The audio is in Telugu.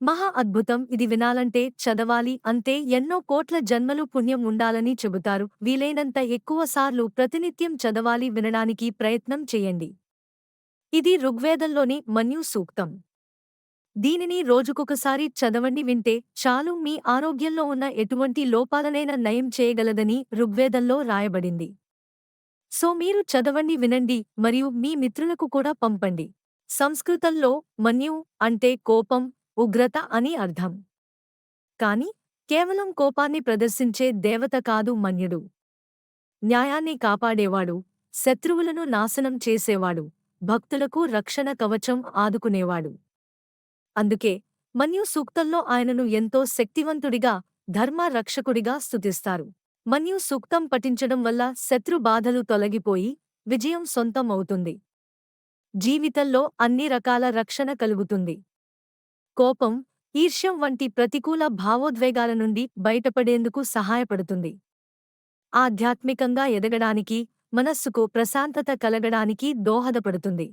మహా అద్భుతం. ఇది వినాలంటే చదవాలి అంతే ఎన్నో కోట్ల జన్మలు పుణ్యం ఉండాలని చెబుతారు. వీలైనంత ఎక్కువసార్లు ప్రతినిత్యం చదవాలి వినడానికి ప్రయత్నం చేయండి. ఇది ఋగ్వేదంలోని మన్యు సూక్తం. దీనిని రోజుకొకసారి చదవండి వింటే చాలు మీ ఆరోగ్యంలో ఉన్న ఎటువంటి లోపాలనైనా నయం చేయగలదని ఋగ్వేదంలో రాయబడింది. సో మీరు చదవండి వినండి మరియు మీ మిత్రులకు కూడా పంపండి. సంస్కృతంలో మన్యు అంటే కోపం ఉగ్రత అని అర్థం. కాని కేవలం కోపాన్ని ప్రదర్శించే దేవత కాదు మన్యుడు. న్యాయాన్ని కాపాడేవాడు శత్రువులను నాశనం చేసేవాడు భక్తులకు రక్షణ కవచం ఆదుకునేవాడు. అందుకే మన్యు సూక్తంలో ఆయనను ఎంతో శక్తివంతుడిగా ధర్మ రక్షకుడిగా స్తుతిస్తారు. మన్యు సూక్తం పఠించడం వల్ల శత్రు బాధలు తొలగిపోయి విజయం సొంతం అవుతుంది జీవితంలో అన్ని రకాల రక్షణ కలుగుతుంది. కోపం ఈర్ష్యం వంటి ప్రతికూల భావోద్వేగాల నుండి బయటపడేందుకు సహాయపడుతుంది. ఆధ్యాత్మికంగా ఎదగడానికి మనస్సుకు ప్రశాంతత కలగడానికి దోహదపడుతుంది.